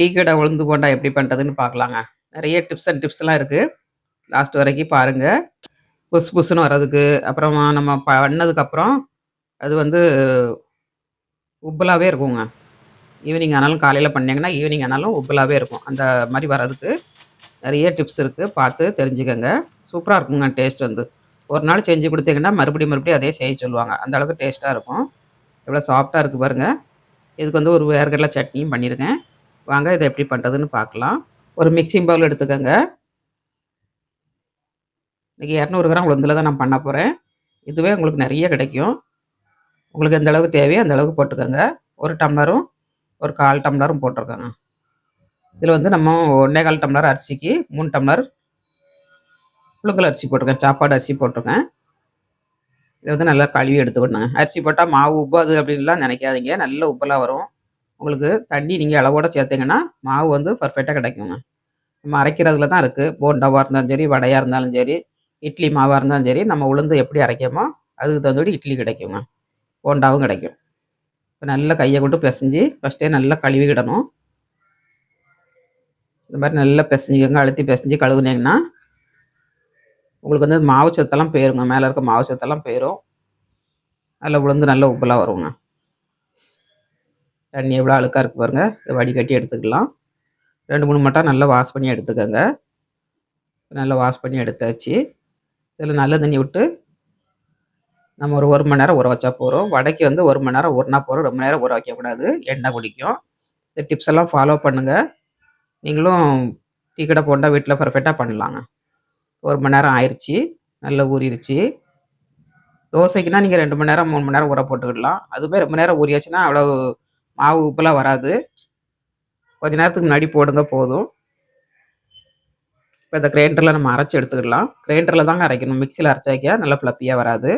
Tea கடை உளுந்து போண்டா எப்படி பண்ணுறதுன்னு பார்க்கலாங்க. நிறைய டிப்ஸ் அண்ட் டிப்ஸ்லாம் இருக்குது லாஸ்ட் வரைக்கும் பாருங்கள் புஸ் புஸ்ஸுன்னு வர்றதுக்கு அப்புறமா நம்ம பண்ணதுக்கப்புறம் அது வந்து உப்பலாகவே இருக்குங்க. ஈவினிங் ஆனாலும் காலையில் பண்ணிங்கன்னா ஈவினிங் ஆனாலும் உப்பலாகவே இருக்கும். அந்த மாதிரி வர்றதுக்கு நிறைய டிப்ஸ் இருக்குது பார்த்து தெரிஞ்சுக்கோங்க. சூப்பராக இருக்குங்க டேஸ்ட் வந்து. ஒரு நாள் செஞ்சு கொடுத்தீங்கன்னா மறுபடியும் மறுபடியும் அதே செய்ய சொல்லுவாங்க. அந்த அளவுக்கு டேஸ்ட்டாக இருக்கும். எவ்வளோ சாஃப்டாக இருக்குது பாருங்கள் இதுக்கு வந்து ஒரு வேர்கடலை சட்னியும் பண்ணியிருக்கேன் வாங்க இதை எப்படி பண்ணுறதுன்னு பார்க்கலாம். ஒரு மிக்சிங் பவுல் எடுத்துக்கோங்க. இன்றைக்கி இரநூறு கிராம் உளுந்தில் தான் நான் பண்ண போகிறேன் இதுவே உங்களுக்கு நிறைய கிடைக்கும். உங்களுக்கு எந்த அளவுக்கு தேவையோ அந்த அளவுக்கு போட்டுக்கோங்க. ஒரு டம்ளரும் ஒரு கால் டம்ளரும் போட்டிருக்கோங்க. இதில் வந்து நம்ம ஒன்றே கால் டம்ளர் அரிசிக்கு மூணு டம்ளர் புழுங்கல் அரிசி போட்டிருக்கேன். சாப்பாடு அரிசி போட்டிருக்கேன். இதை வந்து நல்லா கழுவி எடுத்துக்கணுங்க. அரிசி போட்டால் மாவு உப்பாது அப்படின்லாம் நினைக்காதீங்க. நல்ல உப்பெல்லாம் வரும். உங்களுக்கு தண்ணி நீங்கள் அளவோடு சேர்த்திங்கன்னா மாவு வந்து பர்ஃபெக்டாக கிடைக்குங்க. நம்ம அரைக்கிறதுல தான் இருக்குது போண்டாவாக இருந்தாலும் சரி வடையாக இருந்தாலும் சரி இட்லி மாவாக இருந்தாலும் சரி நம்ம உளுந்து எப்படி அரைக்கமோ அதுக்கு தகுந்தபடி இட்லி கிடைக்குங்க. போண்டாவும் கிடைக்கும். இப்போ நல்லா கையை கொண்டு பிசைஞ்சு ஃபஸ்ட்டே நல்லா கழுவிக்கிடணும். இந்த மாதிரி நல்லா பிசைஞ்சிக்கோங்க. அழுத்தி பிசைஞ்சு கழுவுனீங்கன்னா உங்களுக்கு வந்து மாவு சத்தெல்லாம் போயிருங்க. மேலே இருக்க மாவு சத்தெல்லாம் போயிடும் அதில் உளுந்து நல்லா உப்பெல்லாம் வருங்க. தண்ணி எவ்வளோ அழுக்காக இருக்குது பாருங்கள் இதை வடிகட்டி எடுத்துக்கலாம். ரெண்டு மூணு மட்டம் நல்லா வாஷ் பண்ணி எடுத்துக்கோங்க. நல்லா வாஷ் பண்ணி எடுத்தாச்சு. இதில் நல்ல தண்ணி விட்டு நம்ம ஒரு ஒரு மணி நேரம் ஊற வச்சா போகிறோம் வடைக்கு வந்து ஒரு மணி நேரம் ஊறினா போகிறோம் ரொம்ப நேரம் ஊற வைக்கக்கூடாது. எண்ணெய் குடிக்கும். இந்த டிப்ஸ் எல்லாம் ஃபாலோ பண்ணுங்கள் நீங்களும் டீ கடை போட்டால் வீட்டில் பர்ஃபெக்டாக பண்ணலாங்க. ஒரு மணி நேரம் ஆயிடுச்சு நல்லா ஊறிடுச்சு தோசைக்குன்னா நீங்கள் ரெண்டு மணி நேரம் மூணு மணி நேரம் ஊற போட்டுக்கிடலாம். அதுவுமே ரொம்ப நேரம் ஊறியாச்சுன்னா அவ்வளோ மாவு உப்புலாம் வராது. கொஞ்ச நேரத்துக்கு முன்னாடி போடுங்க போதும். இப்போ இந்த கிரைண்டரில் நம்ம அரைச்சி எடுத்துக்கிடலாம். கிரைண்டரில் தாங்க அரைக்கணும். மிக்சியில் அரைச்சாக்கியா நல்லா ஃப்ளப்பியாக வராது.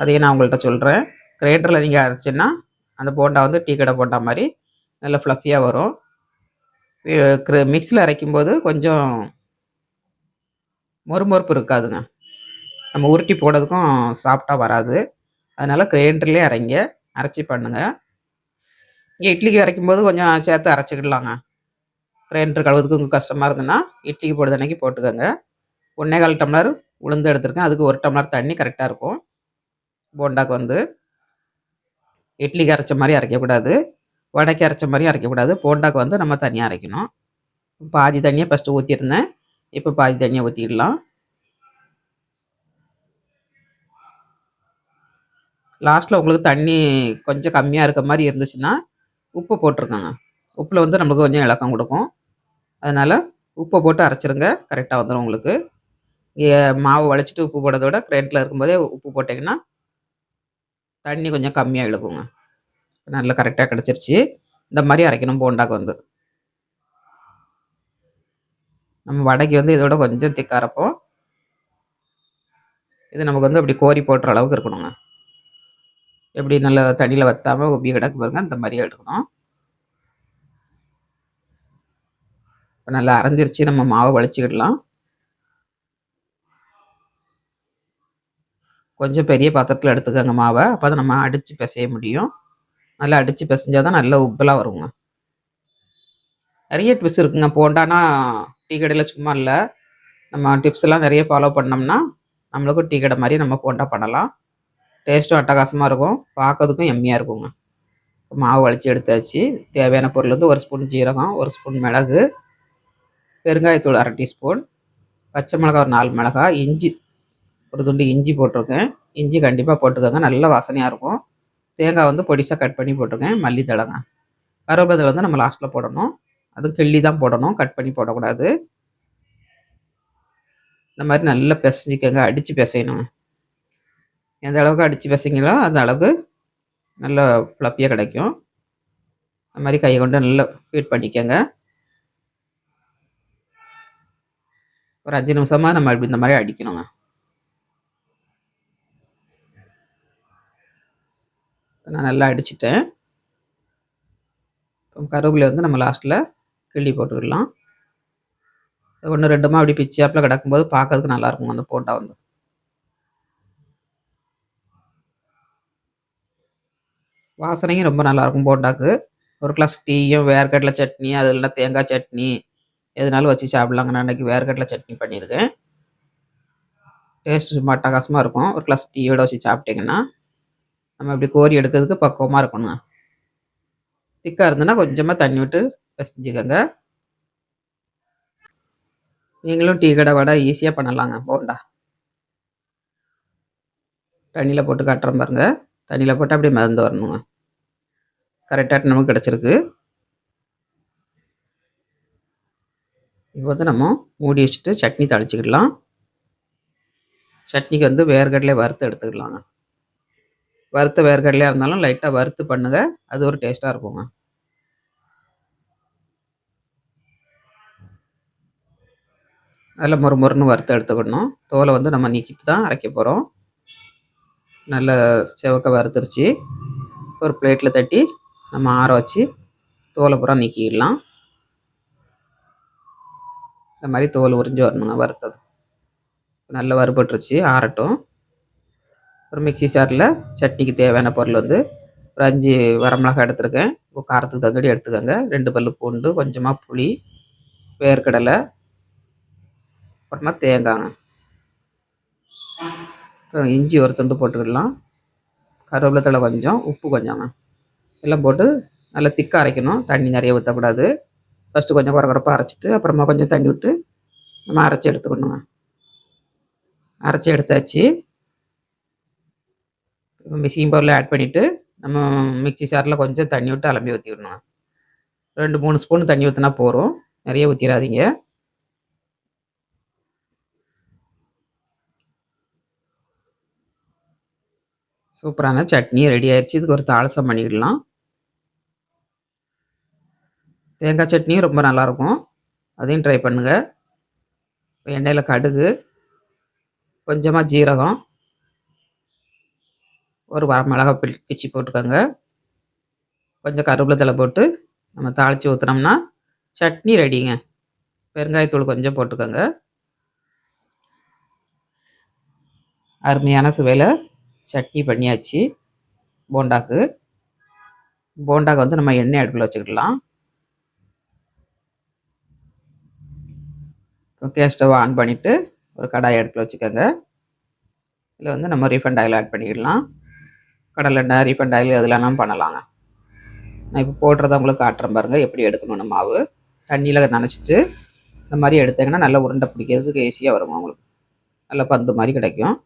அதையும் நான் உங்கள்கிட்ட சொல்கிறேன் கிரைண்டரில் நீங்கள் அரைச்சின்னா அந்த போண்டா வந்து டீ கடை போண்டா மாதிரி நல்லா ஃப்ளஃபியாக வரும். மிக்சியில் அரைக்கும்போது கொஞ்சம் மொறுமொறுப்பு இருக்காதுங்க. நம்ம உருட்டி போடுறதுக்கும் சாஃப்டாக வராது. அதனால் கிரைண்டர்லேயே அரைங்க. அரைச்சி பண்ணுங்கள் இட்லிக்கு அரைக்கும் போது கொஞ்சம் சேர்த்து அரைச்சிக்கிடலாங்க. கிரைண்டர் கழுவுறதுக்கு உங்களுக்கு கஷ்டமாக இருந்ததுன்னா இட்லிக்கு போடுறது அன்றைக்கி போட்டுக்கோங்க. ஒன்றே கால் டம்ளர் உளுந்து எடுத்துருக்கேன். அதுக்கு ஒரு டம்ளர் தண்ணி கரெக்டாக இருக்கும். போண்டாக்கு வந்து. இட்லிக்கு அரைச்ச மாதிரி அரைக்கக்கூடாது. வடைக்கு அரைச்ச மாதிரி அரைக்கக்கூடாது. போண்டாக்கு வந்து நம்ம தனியாக அரைக்கணும். பாதி தண்ணியை ஃபஸ்ட்டு ஊற்றிருந்தேன் இப்போ பாதி தண்ணியை ஊற்றிடலாம் லாஸ்ட்டில் உங்களுக்கு தண்ணி கொஞ்சம் கம்மியாக இருக்க மாதிரி இருந்துச்சுன்னா உப்பு போட்டிருக்கோங்க. உப்பில் வந்து நம்மளுக்கு கொஞ்சம் இலக்கம் கொடுக்கும். அதனால் உப்பை போட்டு அரைச்சிருங்க. கரெக்டாக வந்துடும் உங்களுக்கு. மாவு வளைச்சிட்டு உப்பு போடுறதோட விட இருக்கும்போதே உப்பு போட்டிங்கன்னா தண்ணி கொஞ்சம் கம்மியாக இழுக்குங்க. நல்லா கரெக்டாக கிடச்சிருச்சு. இந்த மாதிரி அரைக்கணும் போண்டாக்கு வந்து. நம்ம வடைக்கு வந்து இதோட கொஞ்சம் திக்காக அரைப்போம். இது நமக்கு வந்து அப்படி கோரி போட்டுற அளவுக்கு இருக்கணுங்க. எப்படி நல்லா தண்ணியில் வற்றாமல் உப்பி கிடக்கு பாருங்க அந்த மாதிரி எடுக்கணும். இப்போ நல்லா அரைஞ்சிருச்சு நம்ம மாவை வலிச்சுக்கிடலாம். கொஞ்சம் பெரிய பாத்திரத்தில் எடுத்துக்கோங்க மாவை அப்போ தான் நம்ம அடித்து பிசைய முடியும். நல்லா அடித்து பிசைஞ்சால் தான் நல்லா உப்பலாக வருங்க. நிறைய டிப்ஸ் இருக்குங்க. போண்டானா டீ கடையில் சும்மா இல்லை. நம்ம டிப்ஸ் எல்லாம் நிறைய ஃபாலோ பண்ணோம்னா நம்மளுக்கும் டீ கடை மாதிரி நம்ம போண்டா பண்ணலாம். டேஸ்ட்டும் அட்டகாசமாக இருக்கும். பார்க்கறதுக்கும் எம்மியாக இருக்குங்க. மாவு வளைச்சி எடுத்தாச்சு. தேவையான பொருள் வந்து ஒரு ஸ்பூன் ஜீரகம் ஒரு ஸ்பூன் மிளகு பெருங்காயத்தூள் அரை டீஸ்பூன் பச்சை மிளகா ஒரு நாலு மிளகா இஞ்சி ஒரு துண்டு இஞ்சி போட்டிருக்கேன். இஞ்சி கண்டிப்பாக போட்டுக்கோங்க. நல்ல வாசனையாக இருக்கும். தேங்காய் வந்து பொடிசாக கட் பண்ணி போட்டிருக்கேன். மல்லித்தழைங்க. கருவேப்பிலை வந்து நம்ம லாஸ்ட்டில் போடணும். அது கிள்ளி தான் போடணும். கட் பண்ணி போடக்கூடாது. இந்த மாதிரி நல்லா பிசைஞ்சிக்கோங்க. அடித்து பிசையணும் எந்த அளவுக்கு அடித்து பசிங்களோ அந்த அளவுக்கு நல்ல ஃப்ளப்பியாக கிடைக்கும். அது மாதிரி கையை கொண்டு நல்லா ஃபீட் பண்ணிக்கோங்க. ஒரு அஞ்சு நிமிஷமாக நம்ம இப்படி இந்த மாதிரி அடிக்கணுங்க. நான் நல்லா அடிச்சிட்டேன். கருவேப்பிலை வந்து நம்ம லாஸ்ட்டில் கிள்ளி போட்டுக்கலாம் ஒன்று ரெண்டுமா அப்படி பிச்சாப்பில் கிடக்கும்போது பார்க்கறதுக்கு நல்லாயிருக்கும் அந்த போட்டா வந்து. வாசனையும் ரொம்ப நல்லாயிருக்கும் போண்டாக்கு. ஒரு கிளாஸ் டீயும் வேர்க்கடலை சட்னி அது இல்லைன்னா தேங்காய் சட்னி எதுனாலும் வச்சு சாப்பிட்லாங்க. நான் அன்றைக்கி வேர்க்கடலை சட்னி பண்ணியிருக்கேன். டேஸ்ட் சும்மா அட்டகாசமாக இருக்கும். ஒரு கிளாஸ் டீயோட வச்சு சாப்பிட்டிங்கன்னா நம்ம இப்படி கோரி எடுக்கிறதுக்கு பக்குவமாக இருக்கணுங்க. திக்காக இருந்ததுன்னா கொஞ்சமாக தண்ணி விட்டு பிசைஞ்சிக்கோங்க. நீங்களும் டீ கடை வடை ஈஸியாக பண்ணலாங்க போண்டா. தண்ணியில் போட்டு காட்டுறேன் பாருங்கள் தண்ணியில் போட்டு அப்படியே மிதந்து வரணுங்க. கரெக்டாக நமக்கு கிடச்சிருக்கு. இப்போ வந்து நம்ம மூடி வச்சுட்டு சட்னி தளிச்சிக்கிடலாம். சட்னிக்கு வந்து வேர்கடலே வறுத்து எடுத்துக்கலாங்க. வறுத்த வேர்க்கடலையாக இருந்தாலும் லைட்டாக வறுத்து பண்ணுங்கள் அது ஒரு டேஸ்ட்டாக இருக்குங்க. அதில் மொறு மொறுன்னு வறுத்து எடுத்துக்கணும். தோலை வந்து நம்ம நீக்கிட்டு தான் அரைக்க போகிறோம் நல்ல செவக்க வறுத்துருச்சு. ஒரு பிளேட்டில் தட்டி நம்ம ஆற வச்சு தோலை பூரா நீக்கிடலாம். இந்த மாதிரி தோல் உறிஞ்சி வரணுங்க வறுத்தது நல்லா வறுபட்டுருச்சு ஆறட்டும். ஒரு மிக்சி சாரில் சட்னிக்கு தேவையான பொருள் வந்து ஒரு அஞ்சு வரமிளகா எடுத்துருக்கேன். காரத்துக்கு தந்தடி எடுத்துக்கோங்க. ரெண்டு பல் பூண்டு கொஞ்சமாக புளி வேர்க்கடலை அப்புறமா தேங்காய்ங்க இஞ்சி ஒரு துண்டு போட்டுக்கிடலாம். கருவேப்பிலை கொஞ்சம் உப்பு கொஞ்சங்க எல்லாம் போட்டு நல்லா திக்காக அரைக்கணும். தண்ணி நிறைய ஊற்றக்கூடாது ஃபஸ்ட்டு கொஞ்சம் குறை அரைச்சிட்டு அப்புறமா கொஞ்சம் தண்ணி விட்டு நம்ம அரைச்சி எடுத்துக்கணுங்க அரைச்சி எடுத்தாச்சு. மிக்சிங் பவுலில் ஆட் பண்ணிவிட்டு நம்ம மிக்சி சாரில் கொஞ்சம் தண்ணி விட்டு அலம்பி ஊற்றிக்கணும் ரெண்டு மூணு ஸ்பூன் தண்ணி ஊற்றினா போகிறோம் நிறைய ஊற்றிடாதீங்க சூப்பரான சட்னி ரெடி ஆயிடுச்சு இதுக்கு ஒரு தாளசம் பண்ணிடலாம். தேங்காய் சட்னியும் ரொம்ப நல்லாயிருக்கும். அதையும் ட்ரை பண்ணுங்கள் எண்ணெயில் கடுகு கொஞ்சமாக ஜீரகம் ஒரு வர மிளகா பிச்சு போட்டுக்கோங்க. கொஞ்சம் கருவேப்பிலை தலை போட்டு நம்ம தாளித்து ஊற்றுனோம்னா சட்னி ரெடிங்க. பெருங்காயத்தூள் கொஞ்சம் போட்டுக்கோங்க. அருமையான சுவையில் சட்னி பண்ணியாச்சு. போண்டாக்கு. போண்டாக்கு வந்து நம்ம எண்ணெய் அடுப்பில் வச்சுக்கிடலாம். கேஸ் ஸ்டவ் ஆன் பண்ணிவிட்டு ஒரு கடாய் அடுப்பில் வச்சுக்கோங்க. இதில் வந்து நம்ம ரீஃபண்ட் ஆயில் ஆட் பண்ணிக்கிடலாம். கடலை எண்ணெய் ரீஃபண்ட் ஆயில் எதுலனாலும் பண்ணலாங்க. நான் இப்போ போடுறத உங்களுக்கு காட்டுறேன் பாருங்கள் எப்படி எடுக்கணும் மாவு. தண்ணியில் நினச்சிட்டு இந்த மாதிரி எடுத்தீங்கன்னா நல்லா உருண்டை பிடிக்கிறதுக்கு ஈஸியாக வரும் உங்களுக்கு. நல்லா பந்து மாதிரி கிடைக்கும்.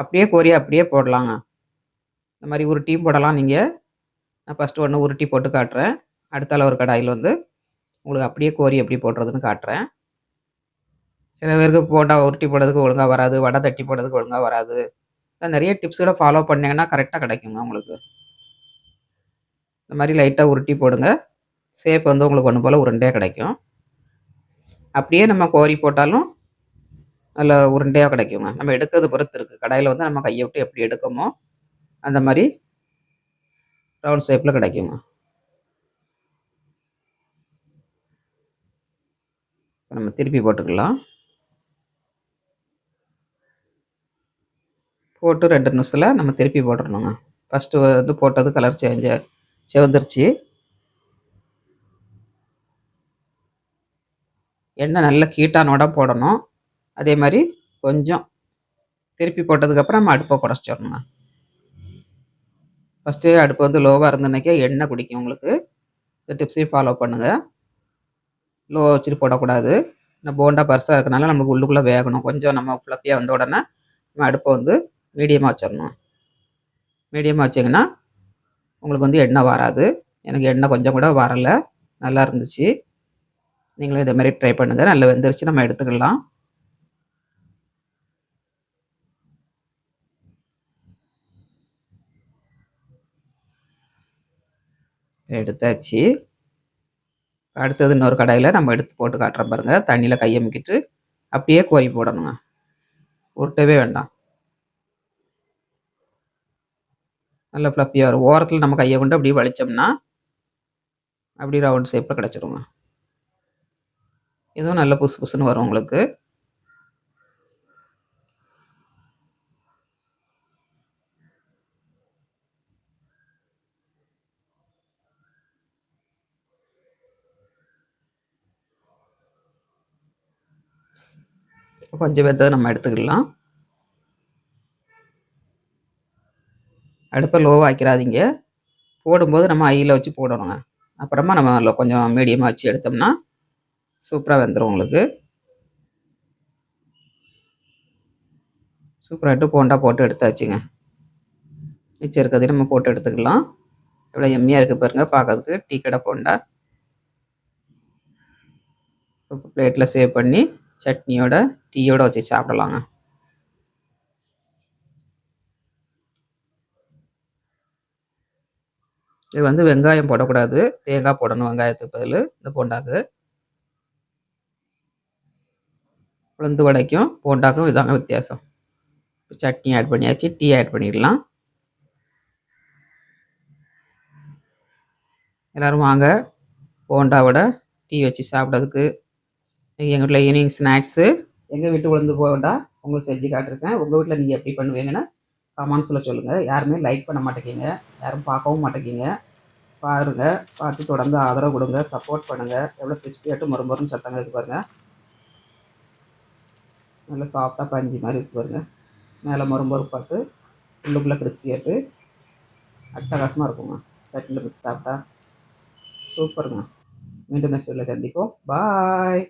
அப்படியே கோரி அப்படியே போடலாங்க. இந்த மாதிரி உருட்டியும் போடலாம் நீங்கள் நான் ஃபஸ்ட்டு ஒன்று உருட்டி போட்டு காட்டுறேன். அடுத்தால ஒரு கடாயில் வந்து உங்களுக்கு அப்படியே கோரி எப்படி போடுறதுன்னு காட்டுறேன். சில பேருக்கு போண்டா உருட்டி போடுறதுக்கு ஒழுங்காக வராது வடை தட்டி போடுறதுக்கு ஒழுங்காக வராது. நிறைய டிப்ஸோட ஃபாலோ பண்ணிங்கன்னா கரெக்டாக கிடைக்குங்க உங்களுக்கு. இந்த மாதிரி லைட்டாக உருட்டி போடுங்க. சேப் வந்து உங்களுக்கு ஒன்று போல் உருண்டையாக கிடைக்கும். அப்படியே நம்ம கோரி போட்டாலும் நல்ல உருண்டையாக கிடைக்குங்க. நம்ம எடுக்கிறது பொறுத்து இருக்குது கடையில் வந்து நம்ம கையை விட்டு எப்படி எடுக்கமோ அந்த மாதிரி ரவுண்ட் ஷேப்பில் கிடைக்குங்க. நம்ம திருப்பி போட்டுக்கலாம். போட்டு ரெண்டு நிமிஷத்தில் நம்ம திருப்பி போட்டுடணுங்க ஃபஸ்ட்டு வந்து போட்டது கலர் சேஞ்ச செவந்துருச்சு. எண்ணெய் நல்ல கீட்டானோட போடணும். அதே மாதிரி கொஞ்சம் திருப்பி போட்டதுக்கப்புறம் நம்ம அடுப்பை குறைச்சிடணுங்க ஃபஸ்ட்டு அடுப்பு வந்து லோவாக இருந்தனாக்கே எண்ணெய் குடிக்கும் உங்களுக்கு. இந்த டிப்ஸையும் ஃபாலோ பண்ணுங்கள் லோ வச்சுட்டு போடக்கூடாது. இந்த போண்டா பர்ஸாக இருக்கனால நமக்கு உள்ளுக்குள்ளே வேகணும். கொஞ்சம் நம்ம ஃப்ளப்பியாக வந்த உடனே நம்ம அடுப்பை வந்து மீடியமாக வச்சிடணும். மீடியமாக வச்சிங்கன்னா உங்களுக்கு வந்து எண்ணெய் வராது. எனக்கு எண்ணெய் கொஞ்சம் கூட வரலை. நல்லா இருந்துச்சு. நீங்களும் இதே மாதிரி ட்ரை பண்ணுங்கள் நல்லா வெந்துருச்சு. நம்ம எடுத்துக்கலாம். எடுத்தாச்சு. அடுத்தது இன்னொரு கடாயில் நம்ம எடுத்து போட்டு காட்டுறோம் பாருங்கள் தண்ணியில் கையமிக்கிட்டு அப்படியே கோரி போடணுங்க. உருட்டவே வேண்டாம். நல்ல ஃப்ளப்பியாக வரும். ஓரத்தில் நம்ம கையை கொண்டு அப்படியே வலித்தோம்னா அப்படி ரவுண்ட் ஷேப்பில் கிடச்சிருங்க. இதுவும் நல்ல புசு புசுன்னு வரும் உங்களுக்கு. கொஞ்சம் வெந்ததை நம்ம எடுத்துக்கலாம் அடுப்பை லோவாக ஆக்கிறாதீங்க போடும்போது நம்ம ஐயில் வச்சு போடணுங்க. அப்புறமா நம்ம கொஞ்சம் மீடியமாக வச்சு எடுத்தோம்னா சூப்பராக வெந்துடும் உங்களுக்கு. சூப்பராகிட்டு போண்டா போட்டு எடுத்தாச்சுங்க. மிச்சம் இருக்கிறதையும் நம்ம போட்டு எடுத்துக்கலாம் எவ்வளோ எம்மியாக இருக்குது பாருங்கள் பார்க்கறதுக்கு டீ கடை போண்டா. இப்போ பிளேட்டில் சேவ் பண்ணி சட்னியோட டீயோட வச்சு சாப்பிடலாங்க. இது வந்து வெங்காயம் போடக்கூடாது. தேங்காய் போடணும் வெங்காயத்துக்கு பதில் இந்த போண்டாக்கு. உளுந்து வடைக்கும் போண்டாக்கும் இதாங்க வித்தியாசம். சட்னி ஆட் பண்ணியாச்சு டீ ஆட் பண்ணிடலாம். எல்லோரும் வாங்க. போண்டாவோட டீ வச்சு சாப்பிட்றதுக்கு எங்கள் வீட்டில் ஈவினிங் ஸ்நாக்ஸு எங்கள் வீட்டு உளுந்து போகண்டா உங்களுக்கு செஞ்சு காட்டிருக்கேன். உங்கள் வீட்டில் நீங்கள் எப்படி பண்ணுவீங்கன்னு கமெண்ட்ஸில் சொல்லுங்கள் யாருமே லைக் பண்ண மாட்டேங்கிங்க. யாரும் பார்க்கவும் மாட்டேங்கிங்க. பாருங்கள் பார்த்து தொடர்ந்து ஆதரவு கொடுங்க. சப்போர்ட் பண்ணுங்கள் எவ்வளோ கிறிஸ்பியாட்டு மறுமருன்னு சத்தங்க இருக்கு பாருங்கள் நல்லா சாஃப்டாக பஞ்சு மாதிரி இருக்கு பாருங்கள் மேலே மறுமறு பார்த்து உள்ளுக்குள்ளே கிறிஸ்பியாட்டு அட்டகாசமாக இருக்குங்க. சட்னியில் சாப்பிட்டா சூப்பருங்க மீண்டும் நெக்ஸ்ட் சந்திப்போம். பாய்